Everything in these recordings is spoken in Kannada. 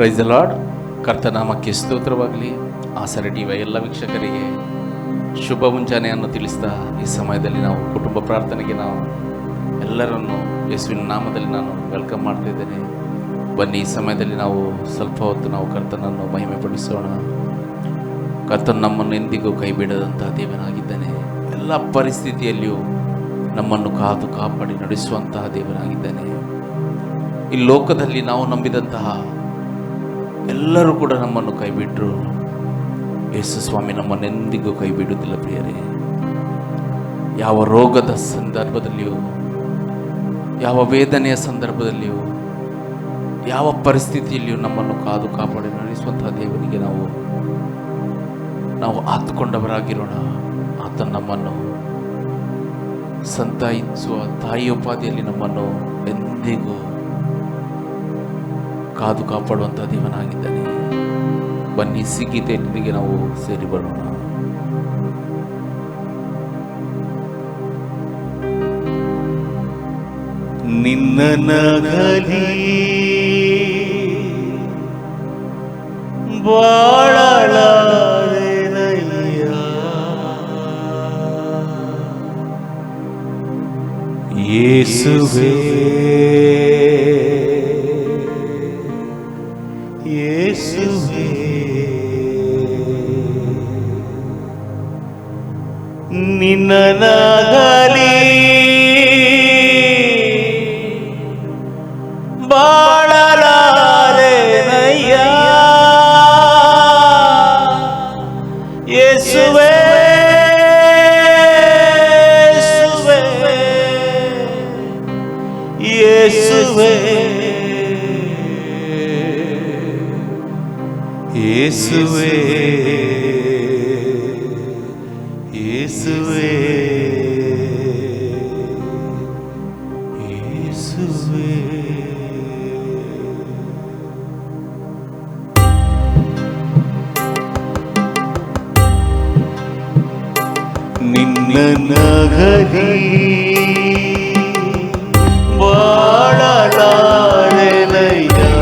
ಪ್ರೈಸ್ ಲಾರ್ಡ್ ಕರ್ತನಾಮಕ್ಕೆ ಸ್ತೋತ್ರವಾಗಲಿ. ಆಸರ ಟಿವಿಯ ಎಲ್ಲ ವೀಕ್ಷಕರಿಗೆ ಶುಭ ಮುಂಜಾನೆಯನ್ನು ತಿಳಿಸ್ತಾ ಈ ಸಮಯದಲ್ಲಿ ನಾವು ಕುಟುಂಬ ಪ್ರಾರ್ಥನೆಗೆ ನಾವು ಎಲ್ಲರನ್ನು ಯೇಸುವಿನ ನಾಮದಲ್ಲಿ ನಾನು ವೆಲ್ಕಮ್ ಮಾಡ್ತಿದ್ದೇನೆ ಬನ್ನಿ, ಈ ಸಮಯದಲ್ಲಿ ನಾವು ಸ್ವಲ್ಪ ಹೊತ್ತು ನಾವು ಕರ್ತನನ್ನು ಮಹಿಮೆ ಪಡಿಸೋಣ ಕರ್ತನು ನಮ್ಮನ್ನು ಎಂದಿಗೂ ಕೈ ಬಿಡದಂತಹ ದೇವನಾಗಿದ್ದಾನೆ. ಎಲ್ಲ ಪರಿಸ್ಥಿತಿಯಲ್ಲಿಯೂ ನಮ್ಮನ್ನು ಕಾದು ಕಾಪಾಡಿ ನಡೆಸುವಂತಹ ದೇವನಾಗಿದ್ದಾನೆ. ಈ ಲೋಕದಲ್ಲಿ ನಾವು ನಂಬಿದಂತಹ ಎಲ್ಲರೂ ಕೂಡ ನಮ್ಮನ್ನು ಕೈಬಿಟ್ಟರು ಯೇಸು ಸ್ವಾಮಿ ನಮ್ಮನ್ನೆಂದಿಗೂ ಕೈ ಬಿಡುವುದಿಲ್ಲ ಪ್ರಿಯರೇ. ಯಾವ ರೋಗದ ಸಂದರ್ಭದಲ್ಲಿಯೂ, ಯಾವ ವೇದನೆಯ ಸಂದರ್ಭದಲ್ಲಿಯೂ, ಯಾವ ಪರಿಸ್ಥಿತಿಯಲ್ಲಿಯೂ ನಮ್ಮನ್ನು ಕಾದು ಕಾಪಾಡಿ ನಡೆಸುವಂತಹ ದೇವನಿಗೆ ನಾವು ನಾವು ಆತ್ಕೊಂಡವರಾಗಿರೋಣ. ಆತ ನಮ್ಮನ್ನು ಸಂತಾಯಿಸುವ ತಾಯಿ ಉಪಾಧಿಯಲ್ಲಿ ನಮ್ಮನ್ನು ಎಂದಿಗೂ ಕಾದು ಕಾಪಾಡುವಂತಹ ದೇವನಾಗಿದ್ದಾನೆ. ಬನ್ನಿ ಸಿಗೀತೆಯೊಂದಿಗೆ ನಾವು ಸೇರಿ ಬರೋಣ. ನಿನ್ನ ನಗಲಿ ಬಾಳಲಾರೆನಯ್ಯ ಯೇಸುವೇ ಯೇಸುವೇ ನಿನ್ನ நகரி வாழலாழையா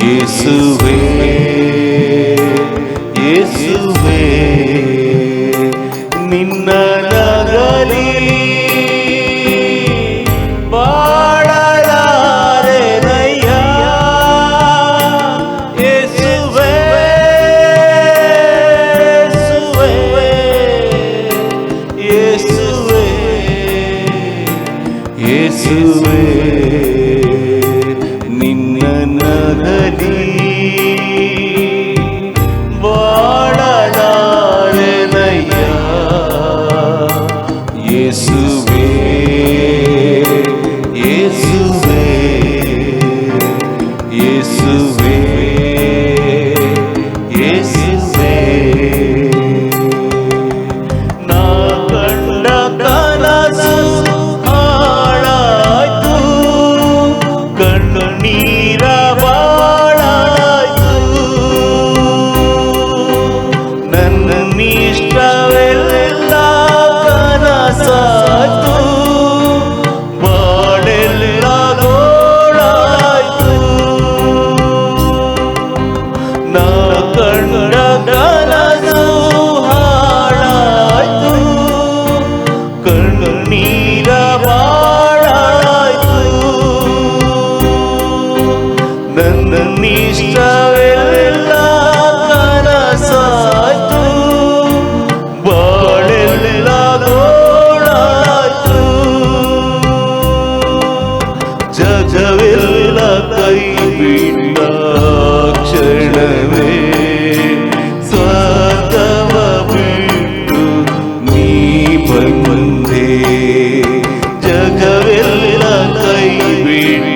இயேசுவே. இயேசுவே இயேசுவே இயேசுவே இயேசுவே. நான் கண்ட கனசு ஆளாய்த்து கண்ணு நீரவாளாய்த்து ನನ್ನ ನಿಷ್ಠ ನನ್ನಿಷ್ಟವೆಲ್ಲ ಕನಸಾಯ್ತು ಬಾಳೆಲ್ಲ ಗೋಳಾಯ್ತು ಜಗವೆಲ್ಲ ಕೈ ಬಿಟ್ಟ ಕ್ಷಣವೇ ಸ್ವತವ ಬಿಟ್ಟು ನೀ ಬಂದೆ ಜಗವೆಲ್ಲ ಕೈ ಬಿಟ್ಟ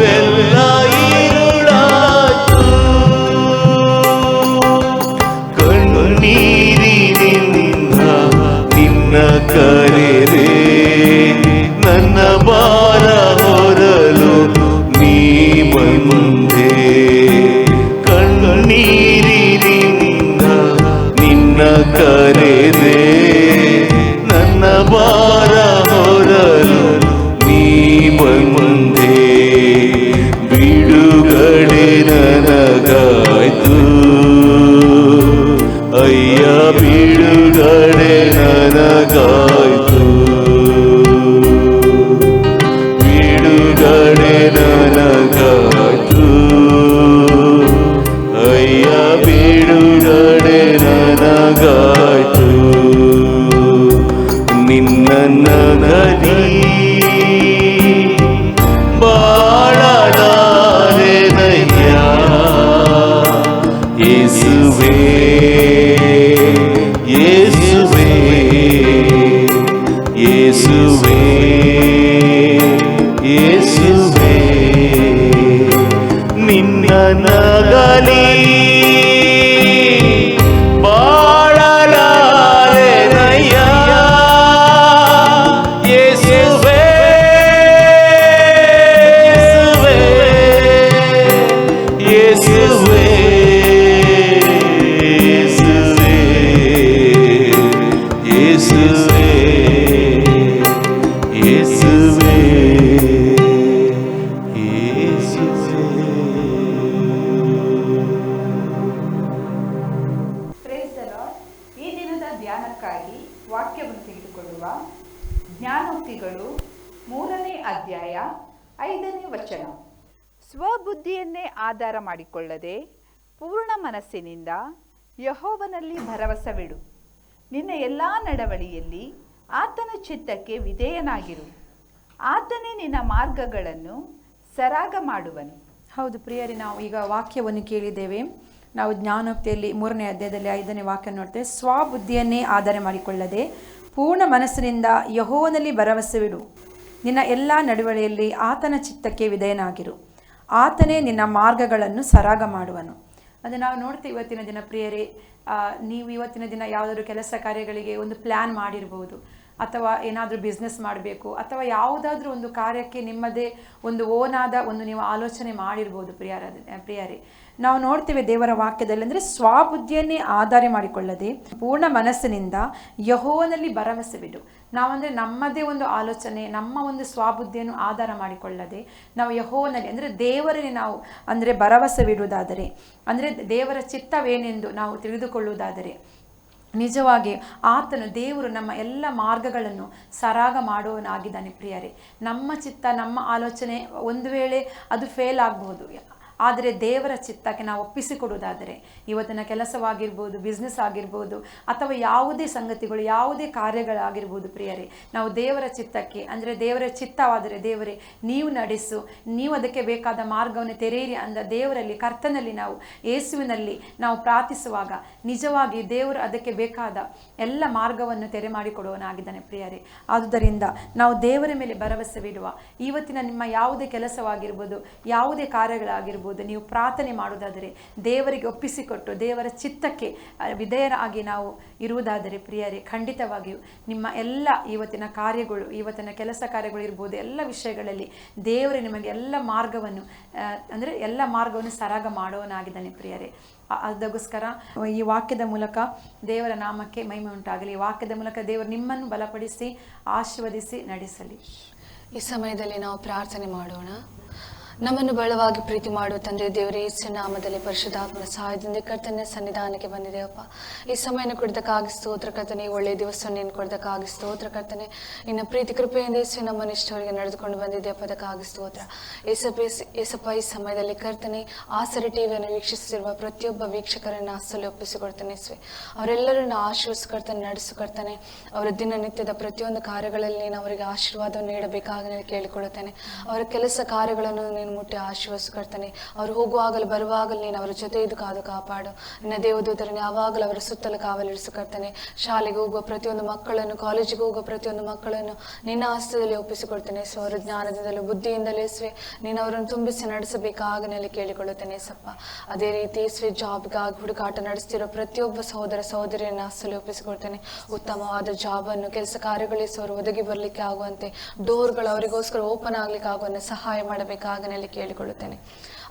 bel ನನಗಾಯ್ತು ನಿನ್ನ ನಗಲಿ ಬಾಳಲಾರೆನಯ್ಯ ಯೇಸುವೇ ಯೇಸುವೇ ಯೇಸುವೇ ಯೇಸುವೇ ನಿನ್ನ ನಗಲಿ ಮಾಡಿಕೊಳ್ಳದೆ ಪೂರ್ಣ ಮನಸ್ಸಿನಿಂದ ಯಹೋವನಲ್ಲಿ ಭರವಸವಿಡು. ನಿನ್ನ ಎಲ್ಲ ನಡವಳಿಯಲ್ಲಿ ಆತನ ಚಿತ್ತಕ್ಕೆ ವಿಧೇಯನಾಗಿರು. ಆತನೇ ನಿನ್ನ ಮಾರ್ಗಗಳನ್ನು ಸರಾಗ ಮಾಡುವನು. ಹೌದು ಪ್ರಿಯರಿ, ನಾವು ಈಗ ವಾಕ್ಯವನ್ನು ಕೇಳಿದ್ದೇವೆ. ನಾವು ಜ್ಞಾನೋಕ್ತಿಯಲ್ಲಿ ಮೂರನೇ ಅಧ್ಯಾಯದಲ್ಲಿ ಐದನೇ ವಾಕ್ಯ ನೋಡ್ತೇವೆ. ಸ್ವಬುದ್ಧಿಯನ್ನೇ ಆಧಾರ ಮಾಡಿಕೊಳ್ಳದೆ ಪೂರ್ಣ ಮನಸ್ಸಿನಿಂದ ಯಹೋವನಲ್ಲಿ ಭರವಸೆವಿಡು. ನಿನ್ನ ಎಲ್ಲ ನಡವಳಿಯಲ್ಲಿ ಆತನ ಚಿತ್ತಕ್ಕೆ ವಿಧೇಯನಾಗಿರು. ಆತನೇ ನಿನ್ನ ಮಾರ್ಗಗಳನ್ನು ಸರಾಗ ಮಾಡುವನು. ಅದು ನಾವು ನೋಡ್ತೀವಿ ಇವತ್ತಿನ ದಿನ ಪ್ರಿಯರೇ. ನೀವು ಇವತ್ತಿನ ದಿನ ಯಾವುದಾದ್ರು ಕೆಲಸ ಕಾರ್ಯಗಳಿಗೆ ಒಂದು ಪ್ಲ್ಯಾನ್ ಮಾಡಿರ್ಬೋದು. ಅಥವಾ ಏನಾದರೂ ಬಿಸ್ನೆಸ್ ಮಾಡಬೇಕು. ಅಥವಾ ಯಾವುದಾದ್ರೂ ಒಂದು ಕಾರ್ಯಕ್ಕೆ ನಿಮ್ಮದೇ ಒಂದು ಓನಾದ ಒಂದು ನೀವು ಆಲೋಚನೆ ಮಾಡಿರ್ಬೋದು ಪ್ರಿಯರ ಪ್ರಿಯರೇ. ನಾವು ನೋಡ್ತೇವೆ ದೇವರ ವಾಕ್ಯದಲ್ಲಿ ಅಂದರೆ ಸ್ವಬುದ್ಧಿಯನ್ನೇ ಆಧಾರ ಮಾಡಿಕೊಳ್ಳದೆ ಪೂರ್ಣ ಮನಸ್ಸಿನಿಂದ ಯಹೋವನಲ್ಲಿ ಭರವಸೆ ಬಿಡು ನಾವಂದರೆ ನಮ್ಮದೇ ಒಂದು ಆಲೋಚನೆ, ನಮ್ಮ ಒಂದು ಸ್ವಬುದ್ಧಿಯನ್ನು ಆಧಾರ ಮಾಡಿಕೊಳ್ಳದೆ ನಾವು ಯಹೋವನಲ್ಲಿ, ಅಂದರೆ ದೇವರಲ್ಲಿ ನಾವು, ಅಂದರೆ ಭರವಸೆ ಬಿಡುವುದಾದರೆ ಅಂದರೆ ದೇವರ ಚಿತ್ತವೇನೆಂದು ನಾವು ತಿಳಿದುಕೊಳ್ಳುವುದಾದರೆ, ನಿಜವಾಗಿ ಆತನು ದೇವರು ನಮ್ಮ ಎಲ್ಲ ಮಾರ್ಗಗಳನ್ನು ಸರಾಗ ಮಾಡುವನಾಗಿದ್ದಾನೆ ಪ್ರಿಯರೇ. ನಮ್ಮ ಚಿತ್ತ, ನಮ್ಮ ಆಲೋಚನೆ ಒಂದು ವೇಳೆ ಅದು ಫೇಲ್ ಆಗಬಹುದು. ಆದರೆ ದೇವರ ಚಿತ್ತಕ್ಕೆ ನಾವು ಒಪ್ಪಿಸಿಕೊಡುವುದಾದರೆ ಇವತ್ತಿನ ಕೆಲಸವಾಗಿರ್ಬೋದು ಬಿಸ್ನೆಸ್ ಆಗಿರ್ಬೋದು, ಅಥವಾ ಯಾವುದೇ ಸಂಗತಿಗಳು, ಯಾವುದೇ ಕಾರ್ಯಗಳಾಗಿರ್ಬೋದು ಪ್ರಿಯರೇ, ನಾವು ದೇವರ ಚಿತ್ತಕ್ಕೆ, ಅಂದರೆ ದೇವರ ಚಿತ್ತವಾದರೆ ದೇವರೇ, ನೀವು ನಡೆಸು, ನೀವು ಅದಕ್ಕೆ ಬೇಕಾದ ಮಾರ್ಗವನ್ನು ತೆರೆಯಿರಿ ಅಂದ ದೇವರಲ್ಲಿ, ಕರ್ತನಲ್ಲಿ ನಾವು, ಯೇಸುವಿನಲ್ಲಿ ನಾವು ಪ್ರಾರ್ಥಿಸುವಾಗ ನಿಜವಾಗಿ ದೇವರು ಅದಕ್ಕೆ ಬೇಕಾದ ಎಲ್ಲ ಮಾರ್ಗವನ್ನು ತೆರೆ ಮಾಡಿಕೊಡುವನಾಗಿದ್ದಾನೆ ಪ್ರಿಯರೇ. ಆದುದರಿಂದ ನಾವು ದೇವರ ಮೇಲೆ ಭರವಸೆ ಬಿಡುವ ಇವತ್ತಿನ ನಿಮ್ಮ ಯಾವುದೇ ಕೆಲಸವಾಗಿರ್ಬೋದು, ಯಾವುದೇ ಕಾರ್ಯಗಳಾಗಿರ್ಬೋದು ಆಗಿರ್ಬೋದು ನೀವು ಪ್ರಾರ್ಥನೆ ಮಾಡುವುದಾದರೆ, ದೇವರಿಗೆ ಒಪ್ಪಿಸಿಕೊಟ್ಟು, ದೇವರ ಚಿತ್ತಕ್ಕೆ ವಿಧೇಯರಾಗಿ ನಾವು ಇರುವುದಾದರೆ ಪ್ರಿಯರೇ, ಖಂಡಿತವಾಗಿಯೂ ನಿಮ್ಮ ಎಲ್ಲ ಇವತ್ತಿನ ಕಾರ್ಯಗಳು, ಇವತ್ತಿನ ಕೆಲಸ ಕಾರ್ಯಗಳು ಇರ್ಬೋದು, ಎಲ್ಲ ವಿಷಯಗಳಲ್ಲಿ ದೇವರು ನಿಮಗೆ ಎಲ್ಲ ಮಾರ್ಗವನ್ನು ಅಂದರೆ ಎಲ್ಲ ಮಾರ್ಗವನ್ನು ಸರಾಗ ಮಾಡೋನಾಗಿದ್ದಾನೆ ಪ್ರಿಯರೇ. ಅದಕ್ಕೋಸ್ಕರ ಈ ವಾಕ್ಯದ ಮೂಲಕ ದೇವರ ನಾಮಕ್ಕೆ ಮಹಿಮೆ ಉಂಟಾಗಲಿ. ಈ ವಾಕ್ಯದ ಮೂಲಕ ದೇವರು ನಿಮ್ಮನ್ನು ಬಲಪಡಿಸಿ, ಆಶೀರ್ವದಿಸಿ, ನಡೆಸಲಿ. ಈ ಸಮಯದಲ್ಲಿ ನಾವು ಪ್ರಾರ್ಥನೆ ಮಾಡೋಣ. ನಮ್ಮನ್ನು ಬಲವಾಗಿ ಪ್ರೀತಿ ಮಾಡುವ ತಂದೆ ದೇವರೇ ಯೇಸು ನಾಮದಲ್ಲಿ ಪರಿಶುದ್ಧಾತ್ಮನ ಸಹಾಯದಿಂದ ಕರ್ತನ ಸನ್ನಿಧಾನಕ್ಕೆ ಬಂದಿದೆಯಪ್ಪ ಈ ಸಮಯನ ಕೊಡದಕ್ಕಾಗಿ ಸ್ತೋತ್ರ ಕರ್ತನೆ, ಒಳ್ಳೆಯ ದಿವಸ ನೀನು ಕೊಡದಕ್ಕಾಗಿ ಸ್ತೋತ್ರ ಕರ್ತನೆ. ನಿನ್ನ ಪ್ರೀತಿ ಕೃಪೆಯಿಂದ ಯೇಸು ನಮ್ಮ ನಿಷ್ಠವರಿಗೆ ನಡೆದುಕೊಂಡು ಬಂದಿದೆಯಪ್ಪ ಅದಕ್ಕಾಗಿ ಸ್ತೋತ್ರ. ಏಸಪ್ಪ ಈ ಸಮಯದಲ್ಲಿ ಕರ್ತನೆ ಆಸರೆ ಟಿವಿಯನ್ನು ವೀಕ್ಷಿಸುತ್ತಿರುವ ಪ್ರತಿಯೊಬ್ಬ ವೀಕ್ಷಕರನ್ನು ಅಸಲು ಒಪ್ಪಿಸಿಕೊಡ್ತಾನೆ ಸ್ವೆ ಅವರೆಲ್ಲರನ್ನು ನಡೆಸು ನಡೆಸಿಕೊಡ್ತಾನೆ ಅವರ ದಿನನಿತ್ಯದ ಪ್ರತಿಯೊಂದು ಕಾರ್ಯಗಳಲ್ಲಿ ನೀನು ಅವರಿಗೆ ಆಶೀರ್ವಾದವನ್ನು ನೀಡಬೇಕಾಗಿ ಕೇಳಿಕೊಳ್ಳುತ್ತೇನೆ. ಅವರ ಕೆಲಸ ಕಾರ್ಯಗಳನ್ನು ನೀನು ಮುಟ್ಟಿ ಆಶೀರ್ವಸ್ಕರ್ತಾನೆ ಅವರು ಹೋಗುವಾಗಲೂ ಬರುವಾಗಲೂ ನೀನು ಅವರ ಜೊತೆ ಇದು ಕಾದು ಕಾಪಾಡು. ನಿನ್ನ ದೇವದೂತರನ್ನು ಯಾವಾಗಲೂ ಅವರ ಸುತ್ತಲೂ ಕಾವಲಿರಿಸಿಕೊಡ್ತಾನೆ. ಶಾಲೆಗೆ ಹೋಗುವ ಪ್ರತಿಯೊಂದು ಮಕ್ಕಳನ್ನು, ಕಾಲೇಜಿಗೆ ಹೋಗುವ ಪ್ರತಿಯೊಂದು ಮಕ್ಕಳನ್ನು ನಿನ್ನ ಹಸ್ತದಲ್ಲಿ ಒಪ್ಪಿಸಿಕೊಡ್ತೇನೆ. ಸೊ ಅವರ ಜ್ಞಾನದಿಂದಲೂ ಬುದ್ಧಿಯಿಂದಲೇ ಸ್ವೆ ನೀನು ಅವರನ್ನು ತುಂಬಿಸಿ ನಡೆಸಬೇಕಾಗನಲ್ಲಿ ಕೇಳಿಕೊಳ್ಳುತ್ತೇನೆ ಸಪ್ಪ ಅದೇ ರೀತಿ ಸ್ವೆ ಜಾಬ್ಗಾಗಿ ಹುಡುಕಾಟ ನಡೆಸ್ತಿರೋ ಪ್ರತಿಯೊಬ್ಬ ಸಹೋದರ ಸಹೋದರಿಯನ್ನು ಹಸ್ತದಲ್ಲಿ ಒಪ್ಪಿಸಿಕೊಡ್ತೇನೆ. ಉತ್ತಮವಾದ ಜಾಬನ್ನು, ಕೆಲಸ ಕಾರ್ಯಗಳಿಸುವರು ಒದಗಿ ಬರಲಿಕ್ಕೆ ಆಗುವಂತೆ, ಡೋರ್ಗಳು ಅವರಿಗೋಸ್ಕರ ಓಪನ್ ಆಗ್ಲಿಕ್ಕೆ ಆಗುವಂತೆ ಸಹಾಯ ಕೇಳಿಕೊಳ್ಳುತ್ತೇನೆ.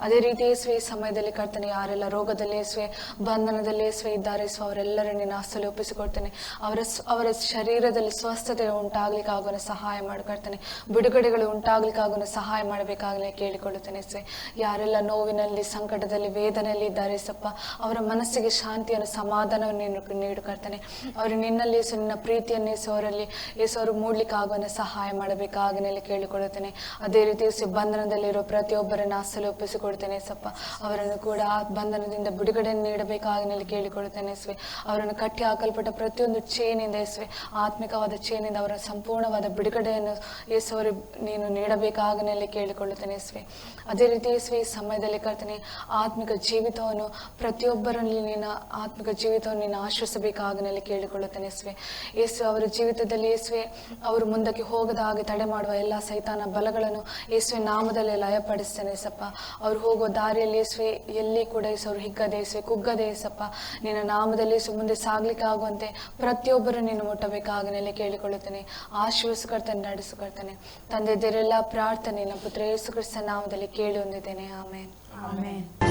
ಅದೇ ರೀತಿ ಯೇಸುವೆ ಈ ಸಮಯದಲ್ಲಿ ಕರ್ತನೆ ಯಾರೆಲ್ಲ ರೋಗದಲ್ಲಿ ಯೇಸುವೆ ಬಂಧನದಲ್ಲಿ ಯೇಸುವೆ ಇದ್ದಾರೆ, ಸೊ ಅವರೆಲ್ಲರನ್ನ ಒಪ್ಪಿಸಿಕೊಡ್ತೇನೆ. ಅವರ ಸ್- ಅವರ ಶರೀರದಲ್ಲಿ ಸ್ವಸ್ಥತೆ ಉಂಟಾಗ್ಲಿಕ್ಕೆ ಆಗೋನ ಸಹಾಯ ಮಾಡಿಕೊಡ್ತೇನೆ ಬಿಡುಗಡೆಗಳು ಉಂಟಾಗ್ಲಿಕ್ಕೆ ಆಗೋನ ಸಹಾಯ ಮಾಡಬೇಕಾಗಲೇ ಕೇಳಿಕೊಳ್ಳುತ್ತೇನೆ ಸ್ವೆ ಯಾರೆಲ್ಲ ನೋವಿನಲ್ಲಿ, ಸಂಕಟದಲ್ಲಿ, ವೇದನೆಯಲ್ಲಿ ಇದ್ದಾರೆ ಸಪ್ಪ, ಅವರ ಮನಸ್ಸಿಗೆ ಶಾಂತಿಯನ್ನು, ಸಮಾಧಾನವನ್ನು ನೀನು ನೀಡುಕೊಳ್ತಾನೆ ಅವರು ನಿನ್ನಲ್ಲಿ ಯೇಸು ನಿನ್ನ ಪ್ರೀತಿಯನ್ನು ಸೊ, ಅವರಲ್ಲಿ ಯೇಸು ಮೂಡ್ಲಿಕ್ಕೆ ಆಗುವ ಸಹಾಯ ಮಾಡಬೇಕಾಗಲೇ ಕೇಳಿಕೊಳ್ಳುತ್ತೇನೆ. ಅದೇ ರೀತಿ ಯೇಸು ಬಂಧನದಲ್ಲಿರೋ ಪ್ರತಿಯೊಬ್ಬರನ್ನ ಒಪ್ಪಿಸಿಕೊಡ್ತೇನೆ. ಸಪ್ಪ ಅವರನ್ನು ಕೂಡ ಬಂಧನದಿಂದ ಬಿಡುಗಡೆಯನ್ನು ನೀಡಬೇಕಾಗನಲ್ಲಿ ಕೇಳಿಕೊಳ್ಳುತ್ತೇನೆ ಸ್ವೆ ಅವರನ್ನು ಕಟ್ಟಿ ಹಾಕಲ್ಪಟ್ಟ ಪ್ರತಿಯೊಂದು ಚೇನಿಂದ ಎಸ್ವೆ ಆತ್ಮಿಕವಾದ ಚೇನಿಂದ ಅವರ ಸಂಪೂರ್ಣವಾದ ಬಿಡುಗಡೆಯನ್ನು ಯೇಸು ಅವರು ನೀನು ನೀಡಬೇಕಾಗನಲ್ಲಿ ಕೇಳಿಕೊಳ್ಳುತ್ತೇನೆ ಸ್ವೆ ಅದೇ ರೀತಿ ಯೇಸುವೆ ಈ ಸಮಯದಲ್ಲಿ ಕರ್ತನೆ, ಆತ್ಮಿಕ ಜೀವಿತವನ್ನು ಪ್ರತಿಯೊಬ್ಬರಲ್ಲಿ ನೀನು ಆತ್ಮಿಕ ಜೀವಿತವನ್ನು ನೀನು ಆಶ್ರಯಿಸಬೇಕಾಗನಲ್ಲಿ ಕೇಳಿಕೊಳ್ಳುತ್ತೇನೆ ಸ್ವೆ ಯೇಸು ಅವರ ಜೀವಿತದಲ್ಲಿ ಯೇಸುವೆ, ಅವರು ಮುಂದಕ್ಕೆ ಹೋಗದ ಹಾಗೆ ತಡೆ ಮಾಡುವ ಎಲ್ಲ ಸೈತಾನ ಬಲಗಳನ್ನು ಯೇಸುವೆ ನಾಮದಲ್ಲಿ ಲಯಪಡಿಸ್ತೇನೆ ಸಪ್ಪ ಅವ್ರು ಹೋಗೋ ದಾರಿಯಲ್ಲಿ ಯೇಸುವೆ ಎಲ್ಲಿ ಕೂಡ ಯೇಸುವರು ಹಿಗ್ಗದೆ ಯೇಸುವೆ ಕುಗ್ಗದೆ ಯೇಸಪ್ಪ ನಿನ್ನ ನಾಮದಲ್ಲಿ ಮುಂದೆ ಸಾಗ್ಲಿಕ್ಕೆ ಆಗುವಂತೆ ಪ್ರತಿಯೊಬ್ಬರು ನೀನು ಮುಟ್ಟಬೇಕಾಗನೆಲ್ಲ ಕೇಳಿಕೊಳ್ಳುತ್ತೇನೆ. ಆಶೀರ್ವಸ್ಕೊಳ್ತಾನೆ ನಡೆಸಿಕೊಳ್ತಾನೆ. ತಂದೆ ಇದರೆಲ್ಲ ಪ್ರಾರ್ಥನೆ ನಮ್ಮ ಪುತ್ರ ಯೇಸು ಕ್ರಿಸ್ತ ನಾಮದಲ್ಲಿ ಕೇಳಿ ಹೊಂದಿದ್ದೇನೆ. ಆಮೇಲೆ ಆಮೇನ್.